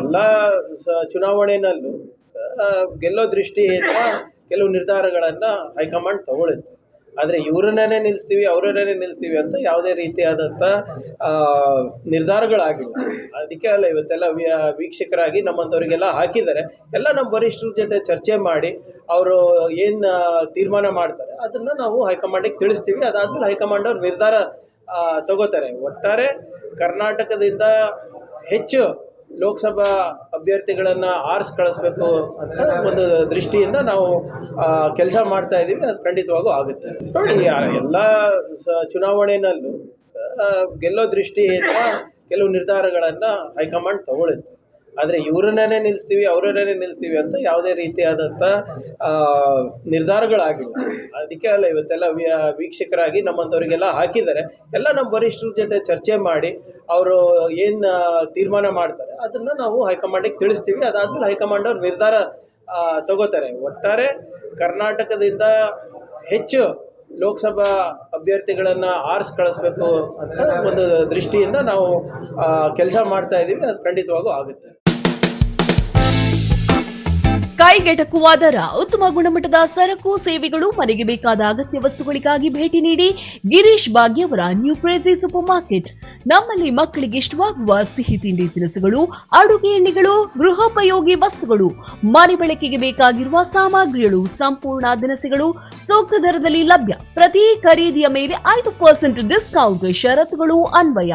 ಎಲ್ಲ ಚುನಾವಣೆಯಲ್ಲೂ ಗೆಲ್ಲೋ ದೃಷ್ಟಿಯಿಂದ ಕೆಲವು ನಿರ್ಧಾರಗಳನ್ನು ಹೈಕಮಾಂಡ್ ತಗೊಳುತ್ತೆ. ಆದರೆ ಇವ್ರನ್ನೇ ನಿಲ್ಲಿಸ್ತೀವಿ ಅವರನ್ನೇ ನಿಲ್ಲಿಸ್ತೀವಿ ಅಂತ ಯಾವುದೇ ರೀತಿಯಾದಂಥ ನಿರ್ಧಾರಗಳಾಗಿಲ್ಲ. ಅದಕ್ಕೆ ಅಲ್ಲ, ಇವತ್ತೆಲ್ಲ ವೀಕ್ಷಕರಾಗಿ ನಮ್ಮಂಥವ್ರಿಗೆಲ್ಲ ಹಾಕಿದ್ದಾರೆ. ಎಲ್ಲ ನಮ್ಮ ವರಿಷ್ಠರ ಜೊತೆ ಚರ್ಚೆ ಮಾಡಿ, ಅವರು ಏನು ತೀರ್ಮಾನ ಮಾಡ್ತಾರೆ, ಅದನ್ನು ನಾವು ಹೈಕಮಾಂಡಿಗೆ ತಿಳಿಸ್ತೀವಿ. ಅದಾದ್ಮೇಲೆ ಹೈಕಮಾಂಡ್ ಅವ್ರು ನಿರ್ಧಾರ ತಗೋತಾರೆ. ಒಟ್ಟಾರೆ ಕರ್ನಾಟಕದಿಂದ ಹೆಚ್ಚು ಲೋಕಸಭಾ ಅಭ್ಯರ್ಥಿಗಳನ್ನು ಆರಿಸಿ ಕಳಿಸ್ಬೇಕು ಅಂತ ಒಂದು ದೃಷ್ಟಿಯಿಂದ ನಾವು ಕೆಲಸ ಮಾಡ್ತಾ ಇದ್ದೀವಿ. ಅದು ಖಂಡಿತವಾಗೂ ಆಗುತ್ತೆ. ನೋಡಿ ಎಲ್ಲ ಚುನಾವಣೆಯಲ್ಲೂ ಗೆಲ್ಲೋ ದೃಷ್ಟಿಯಿಂದ ಕೆಲವು ನಿರ್ಧಾರಗಳನ್ನು ಹೈಕಮಾಂಡ್ ತಗೊಳುತ್ತೆ ಆದರೆ ಇವ್ರನ್ನೇ ನಿಲ್ಲಿಸ್ತೀವಿ ಅವ್ರನ್ನೇ ನಿಲ್ಲಿಸ್ತೀವಿ ಅಂತ ಯಾವುದೇ ರೀತಿಯಾದಂಥ ನಿರ್ಧಾರಗಳಾಗಿಲ್ಲ. ಅದಕ್ಕೆ ಅಲ್ಲ, ಇವತ್ತೆಲ್ಲ ವೀಕ್ಷಕರಾಗಿ ನಮ್ಮಂಥವ್ರಿಗೆಲ್ಲ ಹಾಕಿದ್ದಾರೆ. ಎಲ್ಲ ನಮ್ಮ ವರಿಷ್ಠರ ಜೊತೆ ಚರ್ಚೆ ಮಾಡಿ ಅವರು ಏನು ತೀರ್ಮಾನ ಮಾಡ್ತಾರೆ, ಅದನ್ನು ನಾವು ಹೈಕಮಾಂಡಿಗೆ ತಿಳಿಸ್ತೀವಿ. ಅದಾದಮೇಲೆ ಹೈಕಮಾಂಡ್ ಅವ್ರು ನಿರ್ಧಾರ ತಗೋತಾರೆ. ಒಟ್ಟಾರೆ ಕರ್ನಾಟಕದಿಂದ ಹೆಚ್ಚು ಲೋಕಸಭಾ ಅಭ್ಯರ್ಥಿಗಳನ್ನು ಆರಿಸಿ ಕಳಿಸ್ಬೇಕು ಅಂತ ಒಂದು ದೃಷ್ಟಿಯಿಂದ ನಾವು ಕೆಲಸ ಮಾಡ್ತಾ ಇದ್ದೀವಿ ಅದು ಖಂಡಿತವಾಗೂ ಆಗುತ್ತೆ. ಕೈಗೆಟಕುವ ದರ ಉತ್ತಮ ಗುಣಮಟ್ಟದ ಸರಕು, ಸೇವೆಗಳು, ಮನೆಗೆ ಬೇಕಾದ ಅಗತ್ಯ ವಸ್ತುಗಳಿಗಾಗಿ ಭೇಟಿ ನೀಡಿ ಗಿರೀಶ್ ಭಾಗ್ಯವರ ನ್ಯೂ ಕ್ರೇಜಿ ಸೂಪರ್ ಮಾರ್ಕೆಟ್ ನಮ್ಮಲ್ಲಿ ಮಕ್ಕಳಿಗೆ ಇಷ್ಟವಾಗುವ ಸಿಹಿ ತಿಂಡಿ ತಿನಿಸುಗಳು, ಅಡುಗೆ ಎಣ್ಣೆಗಳು, ಗೃಹೋಪಯೋಗಿ ವಸ್ತುಗಳು, ಮನೆ ಬಳಕೆಗೆ ಬೇಕಾಗಿರುವ ಸಾಮಗ್ರಿಗಳು, ಸಂಪೂರ್ಣ ದಿನಸಿಗಳು ಸೂಕ್ತ ದರದಲ್ಲಿ ಲಭ್ಯ. ಪ್ರತಿ ಖರೀದಿಯ ಮೇಲೆ ಐದು ಪರ್ಸೆಂಟ್ ಡಿಸ್ಕೌಂಟ್ ಷರತ್ತುಗಳು ಅನ್ವಯ.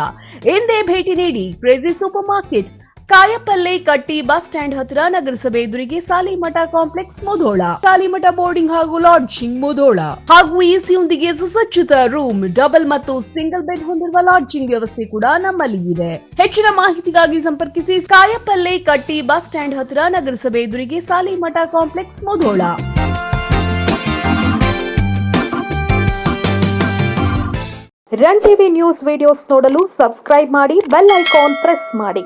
ಎಂದೇ ಭೇಟಿ ನೀಡಿ ಕ್ರೇಜಿ ಸೂಪರ್ ಮಾರ್ಕೆಟ್ ಕಾಯಪಲ್ಲೆ ಕಟ್ಟಿ ಬಸ್ ಸ್ಟ್ಯಾಂಡ್ ಹತ್ತಿರ ನಗರಸಭೆ ಎದುರಿಗೆ ಸಾಲಿಮಠ ಕಾಂಪ್ಲೆಕ್ಸ್ ಮುಧೋಳ. ಸಾಲಿಮಠ ಬೋರ್ಡಿಂಗ್ ಹಾಗೂ ಲಾಡ್ಜಿಂಗ್ ಮುಧೋಳ. ಹಾಗೂ ಎಸಿಯೊಂದಿಗೆ ಸುಸಜ್ಜಿತ ರೂಮ್, ಡಬಲ್ ಮತ್ತು ಸಿಂಗಲ್ ಬೆಡ್ ಹೊಂದಿರುವ ಲಾಡ್ಜಿಂಗ್ ವ್ಯವಸ್ಥೆ ಕೂಡ ನಮ್ಮಲ್ಲಿ ಇದೆ. ಹೆಚ್ಚಿನ ಮಾಹಿತಿಗಾಗಿ ಸಂಪರ್ಕಿಸಿ ಕಾಯಪಲ್ಲೆ ಕಟ್ಟಿ ಬಸ್ ಸ್ಟ್ಯಾಂಡ್ ಹತ್ತಿರ ನಗರಸಭೆ ಎದುರಿಗೆ Salimath complex Mudhol. Run TV news videos ನೋಡಲು ಸಬ್ಸ್ಕ್ರೈಬ್ ಮಾಡಿ, ಬೆಲ್ ಐಕಾನ್ ಪ್ರೆಸ್ ಮಾಡಿ.